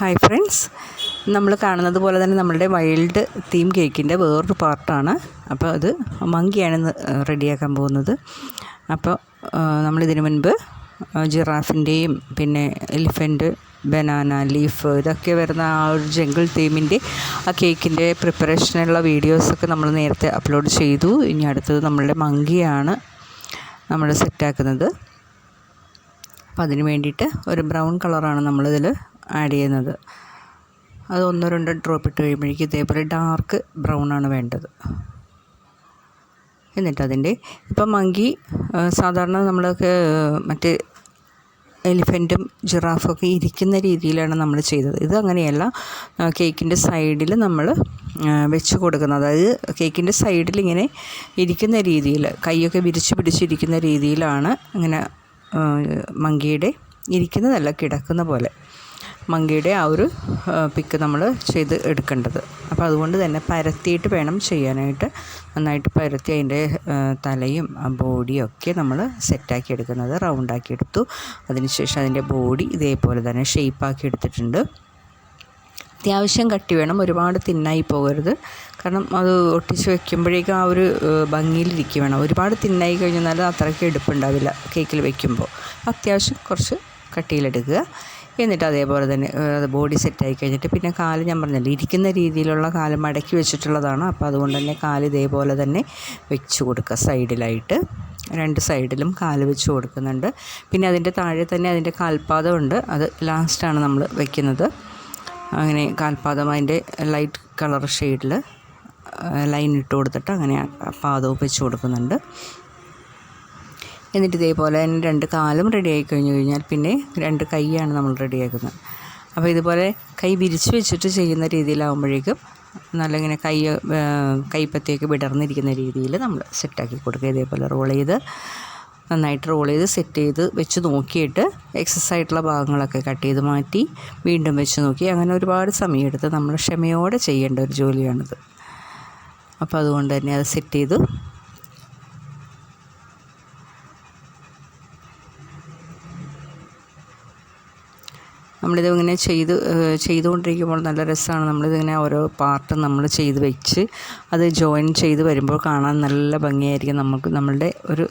Hi friends. നമ്മൾ കാണുന്നത് പോലെ തന്നെ നമ്മളുടെ വൈൽഡ് തീം കേക്കിന്റെ വേറൊരു പാർട്ടാണ് അപ്പോൾ അത് മങ്കിയാണ് റെഡിയാക്കാൻ പോകുന്നത്. അപ്പോൾ നമ്മളിതിനു മുൻപ് ജിറാഫിന്റെയും പിന്നെ എലിഫന്റ് ബനാന ലീഫ് ഇതൊക്കെ വരുന്ന ആ ഒരു ജംഗിൾ തീമിന്റെ ആ കേക്കിന്റെ പ്രിപ്പറേഷനുള്ള വീഡിയോസൊക്കെ നമ്മൾ നേരത്തെ അപ്ലോഡ് ചെയ്തു. ഇനി അടുത്തത് നമ്മളുടെ മങ്കിയാണ് നമ്മൾ സെറ്റാക്കുന്നത് അപ്പോൾ അതിന് വേണ്ടിയിട്ട് ഒരു ബ്രൗൺ കളറാണ് നമ്മളിതിൽ ആഡ് ചെയ്യുന്നത്. അത് ഒന്നോ രണ്ടോ ഡ്രോപ്പ് ഇട്ട് കഴിയുമ്പോഴേക്കും ഇതേപോലെ ഡാർക്ക് ബ്രൗൺ ആണ് വേണ്ടത്. എന്നിട്ട് അതിന്റെ ഇപ്പം മങ്കി സാധാരണ നമ്മളൊക്കെ മറ്റേ എലിഫന്റും ഒക്കെ ഇരിക്കുന്ന രീതിയിലാണ് നമ്മൾ ചെയ്തത്. ഇത് അങ്ങനെയല്ല കേക്കിന്റെ സൈഡിൽ നമ്മൾ വെച്ച് കൊടുക്കുന്നത്. അതായത് കേക്കിന്റെ സൈഡിൽ ഇങ്ങനെ ഇരിക്കുന്ന രീതിയിൽ കൈയൊക്കെ വിരിച്ച് പിടിച്ചിരിക്കുന്ന രീതിയിലാണ് ഇങ്ങനെ മങ്കിയുടെ ഇരിക്കുന്നതല്ല കിടക്കുന്ന പോലെ. മങ്കിയുടെ ആ ഒരു പിക്ക് നമ്മൾ ചെയ്ത് എടുക്കേണ്ടത്. അപ്പോൾ അതുകൊണ്ട് തന്നെ പരത്തിയിട്ട് വേണം ചെയ്യാനായിട്ട്. നന്നായിട്ട് പരത്തി അതിന്റെ തലയും ബോഡിയും ഒക്കെ നമ്മൾ സെറ്റാക്കി എടുക്കുന്നത്. റൗണ്ടാക്കി എടുത്തു. അതിനുശേഷം അതിന്റെ ബോഡി ഇതേപോലെ തന്നെ ഷേപ്പാക്കി എടുത്തിട്ടുണ്ട്. അത്യാവശ്യം കട്ടി വേണം. ഒരുപാട് തിന്നായി പോകരുത്. കാരണം അത് ഒട്ടിച്ച് വെക്കുമ്പോഴേക്കും ആ ഒരു ഭംഗിയിലിരിക്കുക വേണം. ഒരുപാട് തിന്നായി കഴിഞ്ഞാൽ അത്രയ്ക്ക് എടുപ്പുണ്ടാവില്ല കേക്കിൽ വെക്കുമ്പോൾ. അത്യാവശ്യം കുറച്ച് കട്ടിയിലെടുക്കുക. എന്നിട്ട് അതേപോലെ തന്നെ ബോഡി സെറ്റായി കഴിഞ്ഞിട്ട് പിന്നെ കാൽ ഞാൻ പറഞ്ഞല്ലോ ഇരിക്കുന്ന രീതിയിലുള്ള കാൽ മടക്കി വെച്ചിട്ടുള്ളതാണ്. അപ്പോൾ അതുകൊണ്ട് തന്നെ കാൽ ഇതേപോലെ തന്നെ വെച്ച് കൊടുക്കുക സൈഡിലായിട്ട്. രണ്ട് സൈഡിലും കാൽ വെച്ച് കൊടുക്കുന്നുണ്ട്. പിന്നെ അതിന്റെ താഴെ തന്നെ അതിന്റെ കാൽപാദമുണ്ട് അത് ലാസ്റ്റാണ് നമ്മൾ വെക്കുന്നത്. അങ്ങനെ കാൽപാദം അതിന്റെ ലൈറ്റ് കളർ ഷെയ്ഡിൽ ലൈൻ ഇട്ട് കൊടുത്തിട്ട് അങ്ങനെ പാദവും വെച്ച് കൊടുക്കുന്നുണ്ട്. എന്നിട്ട് ഇതേപോലെ തന്നെ രണ്ട് കാലും റെഡി ആയി കഴിഞ്ഞു കഴിഞ്ഞാൽ പിന്നെ രണ്ട് കൈയാണ് നമ്മൾ റെഡിയാക്കുന്നത് അപ്പോൾ ഇതുപോലെ കൈ വിരിച്ച് വെച്ചിട്ട് ചെയ്യുന്ന രീതിയിലാവുമ്പോഴേക്കും നല്ല ഇങ്ങനെ കൈ കൈപ്പത്തിയൊക്കെ വിടർന്നിരിക്കുന്ന രീതിയിൽ നമ്മൾ സെറ്റാക്കി കൊടുക്കുക. ഇതേപോലെ റോൾ ചെയ്ത് നന്നായിട്ട് റോൾ ചെയ്ത് സെറ്റ് ചെയ്ത് വെച്ച് നോക്കിയിട്ട് എക്സസ് ആയിട്ടുള്ള ഭാഗങ്ങളൊക്കെ കട്ട് ചെയ്ത് മാറ്റി വീണ്ടും വെച്ച് നോക്കി. അങ്ങനെ ഒരുപാട് സമയമെടുത്ത് നമ്മൾ ക്ഷമയോടെ ചെയ്യേണ്ട ഒരു ജോലിയാണിത്. അപ്പോൾ അതുകൊണ്ട് തന്നെ അത് സെറ്റ് ചെയ്തു നമ്മളിത് ഇങ്ങനെ ചെയ്ത് ചെയ്തുകൊണ്ടിരിക്കുമ്പോൾ നല്ല രസമാണ്. നമ്മളിതിങ്ങനെ ഓരോ പാർട്ട് നമ്മൾ ചെയ്ത് വെച്ച് അത് ജോയിൻ ചെയ്ത് വരുമ്പോൾ കാണാൻ നല്ല ഭംഗിയായിരിക്കും. നമുക്ക് നമ്മളുടെ ഒരു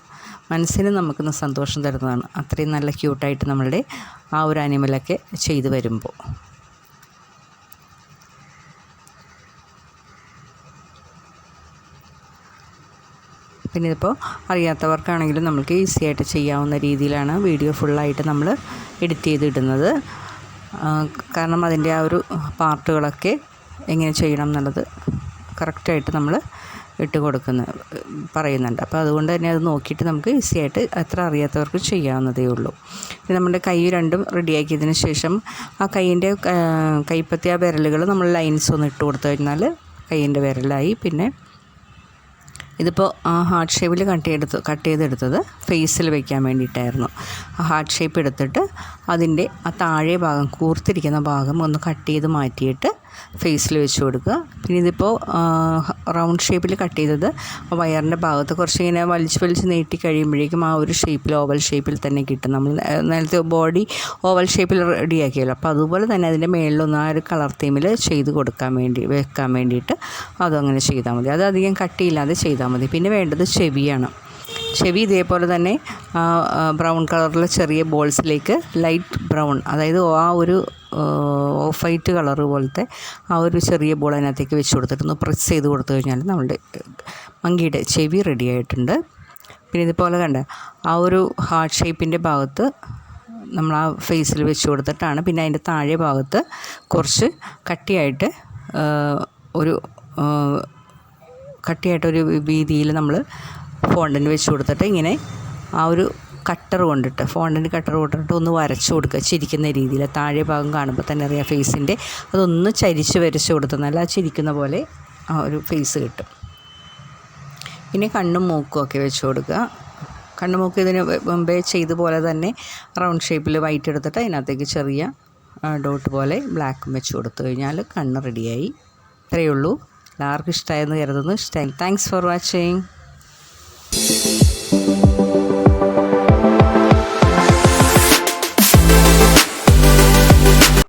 മനസ്സിന് നമുക്കൊന്ന് സന്തോഷം തരുന്നതാണ്. അത്രയും നല്ല ക്യൂട്ടായിട്ട് നമ്മളുടെ ആ ഒരു അനിമലൊക്കെ ചെയ്ത് വരുമ്പോൾ. പിന്നെ ഇതിപ്പോൾ അറിയാത്തവർക്കാണെങ്കിലും നമുക്ക് ഈസി ആയിട്ട് ചെയ്യാവുന്ന രീതിയിലാണ് വീഡിയോ ഫുള്ളായിട്ട് നമ്മൾ എഡിറ്റ് ചെയ്തിടുന്നത് കാരണം അതിന്റെ ആ ഒരു പാർട്ടുകളൊക്കെ എങ്ങനെ ചെയ്യണം എന്നുള്ളത് കറക്റ്റായിട്ട് നമ്മൾ ഇട്ട് കൊടുക്കുന്ന പറയുന്നുണ്ട്. അപ്പോൾ അതുകൊണ്ട് തന്നെ അത് നോക്കിയിട്ട് നമുക്ക് ഈസി ആയിട്ട് അത്ര അറിയാത്തവർക്ക് ചെയ്യാവുന്നതേ ഉള്ളൂ. പിന്നെ നമ്മുടെ കൈ രണ്ടും റെഡിയാക്കിയതിന് ശേഷം ആ കൈയിന്റെ കൈപ്പത്തി ആ വിരലുകൾ നമ്മൾ ലൈൻസ് ഒന്ന് ഇട്ട് കൊടുത്തു കഴിഞ്ഞാൽ കൈയിന്റെ വിരലായി. പിന്നെ ഇതിപ്പോൾ ആ ഹാർട്ട് ഷേപ്പിൽ കട്ട് ചെയ്തെടുത്ത് കട്ട് ചെയ്തെടുത്തത് ഫേസിൽ വെക്കാൻ വേണ്ടിയിട്ടായിരുന്നു. ആ ഹാർട്ട് ഷേപ്പ് എടുത്തിട്ട് അതിന്റെ ആ താഴെ ഭാഗം കൂർത്തിരിക്കുന്ന ഭാഗം ഒന്ന് കട്ട് ചെയ്ത് മാറ്റിയിട്ട് ഫേസിൽ വെച്ച് കൊടുക്കുക. പിന്നെ ഇതിപ്പോൾ റൗണ്ട് ഷേപ്പിൽ കട്ട് ചെയ്തത് വയറിന്റെ ഭാഗത്ത് കുറച്ച് ഇങ്ങനെ വലിച്ച് വലിച്ച് നീട്ടി കഴിയുമ്പോഴേക്കും ആ ഒരു ഷേപ്പിൽ ഓവൽ ഷേപ്പിൽ തന്നെ കിട്ടും. നമ്മൾ നേരത്തെ ബോഡി ഓവൽ ഷേപ്പിൽ റെഡിയാക്കിയല്ലോ. അപ്പോൾ അതുപോലെ തന്നെ അതിന്റെ മേളിലൊന്ന് ആ ഒരു കളർ തീമിൽ ചെയ്ത് കൊടുക്കാൻ വേണ്ടി വെക്കാൻ വേണ്ടിയിട്ട് അതങ്ങനെ ചെയ്താൽ മതി. അത് അധികം കട്ടിയില്ലാതെ ചെയ്താൽ മതി. പിന്നെ വേണ്ടത് ചെവിയാണ്. ചെവി ഇതേപോലെ തന്നെ ബ്രൗൺ കളറിലെ ചെറിയ ബോൾസിലേക്ക് ലൈറ്റ് ബ്രൗൺ അതായത് ആ ഒരു ഓഫ് വൈറ്റ് കളർ പോലത്തെ ആ ഒരു ചെറിയ ബോൾ അതിനകത്തേക്ക് വെച്ച് കൊടുത്തിട്ടൊന്ന് പ്രസ് ചെയ്ത് കൊടുത്തു കഴിഞ്ഞാൽ നമ്മുടെ മങ്കിയുടെ ചെവി റെഡി ആയിട്ടുണ്ട്. പിന്നെ ഇതുപോലെ കണ്ട ആ ഒരു ഹാർട്ട് ഷേപ്പിന്റെ ഭാഗത്ത് നമ്മൾ ആ ഫേസിൽ വെച്ച് കൊടുത്തിട്ടാണ്. പിന്നെ അതിന്റെ താഴെ ഭാഗത്ത് കുറച്ച് കട്ടിയായിട്ട് ഒരു കട്ടിയായിട്ടൊരു വീതിയിൽ നമ്മൾ ഫോണ്ടിന് വെച്ച് കൊടുത്തിട്ട് ഇങ്ങനെ ആ ഒരു കട്ടർ കൊണ്ടിട്ട് ഫോണ്ടിന്റെ കട്ടർ കൊണ്ടിട്ട് ഒന്ന് വരച്ചു കൊടുക്കുക ചിരിക്കുന്ന രീതിയിൽ. താഴെ ഭാഗം കാണുമ്പോൾ തന്നെ അറിയാം ഫേസിന്റെ അതൊന്ന് ചരിച്ച് വരച്ച് കൊടുത്താൽ ആ ചിരിക്കുന്ന പോലെ ആ ഒരു ഫേസ് കിട്ടും. പിന്നെ കണ്ണും മൂക്കും ഒക്കെ വെച്ച് കൊടുക്കുക. കണ്ണും മൂക്കും ഇതിന് മുമ്പേ ചെയ്ത പോലെ തന്നെ റൗണ്ട് ഷേപ്പിൽ വൈറ്റ് എടുത്തിട്ട് അതിനകത്തേക്ക് ചെറിയ ഡോട്ട് പോലെ ബ്ലാക്കും വെച്ച് കൊടുത്തു കഴിഞ്ഞാൽ കണ്ണ് റെഡിയായി ഇത്രയേ ഉള്ളൂ. എല്ലാവർക്കും ഇഷ്ടമായെന്ന് കരുതുന്നു. ഇഷ്ടമായി താങ്ക്സ് ഫോർ വാച്ചിങ്